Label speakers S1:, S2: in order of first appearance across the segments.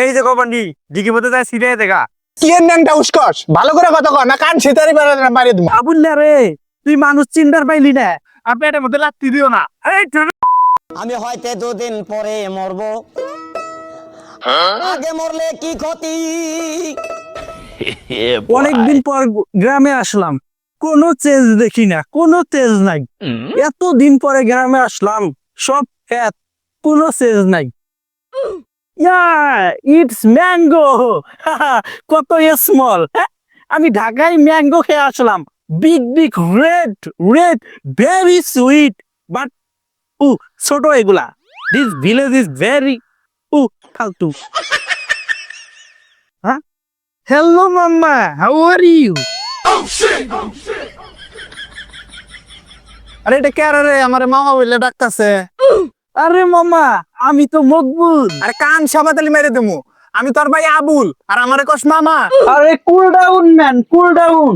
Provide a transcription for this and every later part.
S1: এই যে কবান্ডি ডিগি মধ্যে যায় সিটে দেখা।
S2: কি এর ন্যাংটা উস্কস? ভালো করে কথা কর না কান সেতারি মারিয়ে দিব
S1: না রে তুই মানুষ চিন্তার পাইলি না আপনি এটার মধ্যে লাত্তি দিও না। এই
S3: আমি হয়তো দুদিন পরে মরব। আগে মরলে কি ক্ষতি?
S1: অনেকদিন পর গ্রামে আসলাম। কোনো চেঞ্জ দেখি না কোনো তেজ নাই। এত দিন পরে গ্রামে আসলাম সব ফ্যাট কোনো চেঞ্জ নাই। ইটস ম্যাঙ্গো কত স্মল আমি ঢাকায় ম্যাঙ্গো খেয়ে আসলাম। Big big red red very sweet but uh ছোট এগুলা। This village is very uh ফালতু। হ্যাঁ? Hello mama how are you
S2: আরে এটা কে রে? আমার মামা বললে ডাকতাছে।
S1: আরে মামা আমি তো মকবুল।
S2: আরে কান সাবাতালি মেরে দেবো। আমি তোর ভাই আবুল আর আমার কস মামা।
S1: আরে cool down man cool down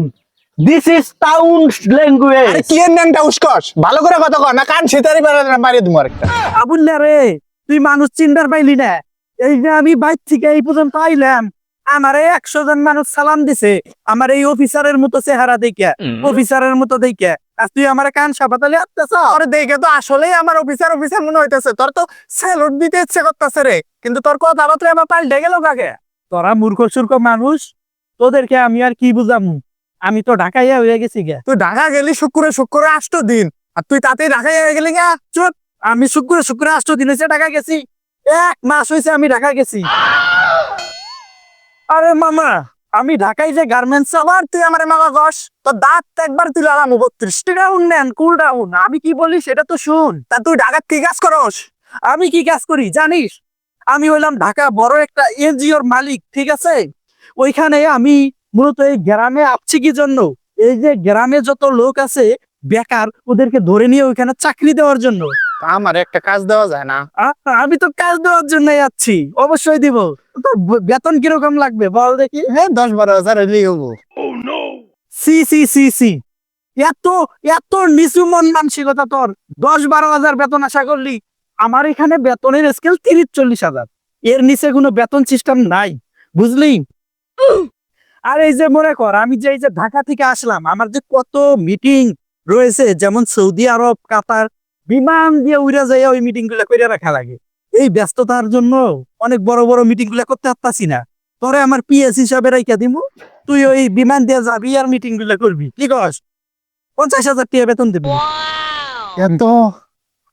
S1: this is town language
S2: আরে কি এর ন্যাংটা উস্কস ভালো করে কথা কর না কান সেতারি মারিয়ে দিব আরেকটা।
S1: আবুল্লা রে তুই মানুষ চিন্তার পাইলি না। এই যে আমি বাইর থেকে এই পর্যন্ত আইলাম আমার এই একশো জন মানুষ সালাম দিছে আমার এই অফিসারের মতো চেহারা দেখে অফিসারের মতো দেখে তুই আমার কান সাপাতালে আসতেছ
S2: আরে দেখে তো আসলেই আমার অফিসার অফিসার মনে হইতেছে। তোর তো স্যালুট দিতে ইচ্ছে করতেছে রে। কিন্তু তোর কথা বার্তা এবার পাল্টে গেল কাকে?
S1: তোরা মূর্খ সূর্খ মানুষ, তোদেরকে আমি আর কি বুঝামু? আমি তো ঢাকায় হয়ে গেছি গে
S2: তুই ঢাকা গেলি শুক্রে শুক্রে আষ্ট দিন। আর তুই তাতেই ঢাকায় হয়ে গেলি গা
S1: চুপ। আমি শুক্র শুক্র আষ্ট দিন হয়েছে ঢাকা গেছি। এক মাস হয়েছে আমি ঢাকা গেছি। আরে মামা আমি ঢাকায় যে গার্মেন্টস
S2: আবার তুই আমার মামা কস তোর দাঁত তো একবার তুই লাগাম বত্রিশ।
S1: ডাউন নেন কুল ডাউন আমি কি বলি সেটা তো শুন।
S2: তা তুই ঢাকার কি কাজ করস?
S1: আমি কি কাজ করি, জানিস? আমি হইলাম ঢাকা বড় একটা এনজিওর মালিক, ঠিক আছে? ওইখানে আমি মূলত এই গ্রামে আপছি কি জন্য? এই যে গ্রামে যত লোক আছে, বেকার, ওদেরকে ধরে নিয়ে ওইখানে চাকরি দেওয়ার জন্য।
S2: আমার একটা কাজ দেওয়া যায় না।
S1: আমি তো কাজ দেওয়ার জন্য যাচ্ছি। অবশ্যই দিব। তোর বেতন কীরকম লাগবে বল দেখি।
S2: হ্যাঁ দশ বারো হাজার হলেই হব
S1: সি সি সি সি। এত এত নিচু মন মানসিকতা তোর। দশ বারো হাজার বেতন আশা করলি আমার এখানে বেতনের স্কেল তিরিশ চল্লিশ হাজার। এর নিচে কোনো বেতন সিস্টেম নাই বুঝলি? আর এই যে মনে কর আমি যে এই যে ঢাকা থেকে আসলাম আমার যে কত মিটিং রয়েছে যেমন সৌদি আরব কাতার বিমান দিয়ে উড়ে যাই ওই মিটিংগুলা করে রাখা লাগে। এই ব্যস্ততার জন্য অনেক বড় বড় মিটিংগুলা করতে পারতাছি না। তোরে আমার পিএস হিসাবে রাইখা দিমু তুই ওই বিমান দিয়ে যাবি আর মিটিংগুলা করবি। কি কস? পঞ্চাশ হাজার টাকা বেতন দিবি।
S2: এত?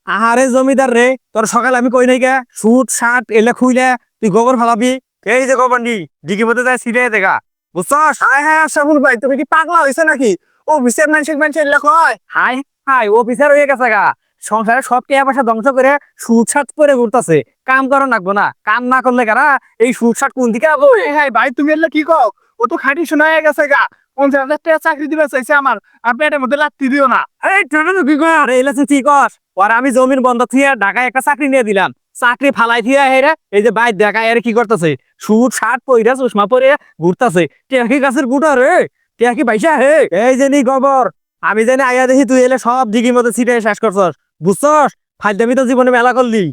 S1: আহারে জমিদার রে তোর সকালে আমি কই নাই গা সুট শার্ট এলে খুইলে তুই গোবর ফালাবি। এই যে গোবন্ডি ডিগি মধ্যে যায় সিটে দেখা বুঝছস?
S2: হায় হায় আশাফুল ভাই তুমি কি পাগলা হয়েছে নাকি? ও বিশেষ মানুষের মানুষের লেখ হয়।
S1: হাই হাই অফিসার হয়ে গেছে গা। সংসারে সব টাকা পয়সা ধ্বংস করে সুট শার্ট পরে ঘুরতাছে। কাম করা লাগবো না। কাম না করলে কারা? এই সুট শার্ট কোন দিকে আবো?
S2: হ্যাঁ ভাই তুমি এলে কি কও? ও তো খাঁটি শোনা গেছে গা। পঞ্চাশ হাজার টাকা চাকরি দিবে চাইছে আমার। আর পেটের মধ্যে লাত্তি দিও না।
S1: এই ঠেলে তো কি কর এই লেছে ঠিক কর আর আমি জমির বন্ধ থিয়ে ঢাকায় একটা চাকরি নিয়ে দিলাম। চাকরি ফালাই থিয়ে হেরে এই যে বাইর দেখা এর কি করতেছে? সুট শার্ট পইরা চশমা পরে ঘুরতাছে। টেকি গাছের গুটা রে? টেকি বাইসা হে? এই যে নি গোবর। আমি জানি আইয়া দেখি তুই এলে সব দিঘির মতো ছিটে শেষ করছস। বুঝছস? ফাইদামি তো জীবনে মেলা করলি।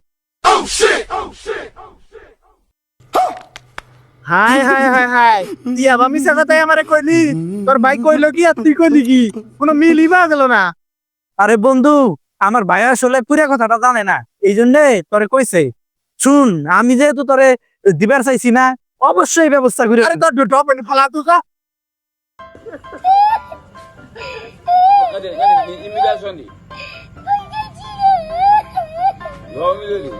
S2: Hi hi hi hi. দিয়া আমি সাথে আমারে কইলি। তোর ভাই কইলো কি আর তুই কইলি কি? কোনো মিলই বা গেল না।
S1: আরে বন্ধু আমার ভাই আসলে পুরা কথাটা জানে না। এই জন্যে তোরে কইছে শুন আমি যেহেতু তোরে দিবার চাইছি না অবশ্যই ব্যবস্থা করে
S2: আরে তোর দুটো পেন ফালা তুকা
S4: Cadê? Cadê? Devam edelim.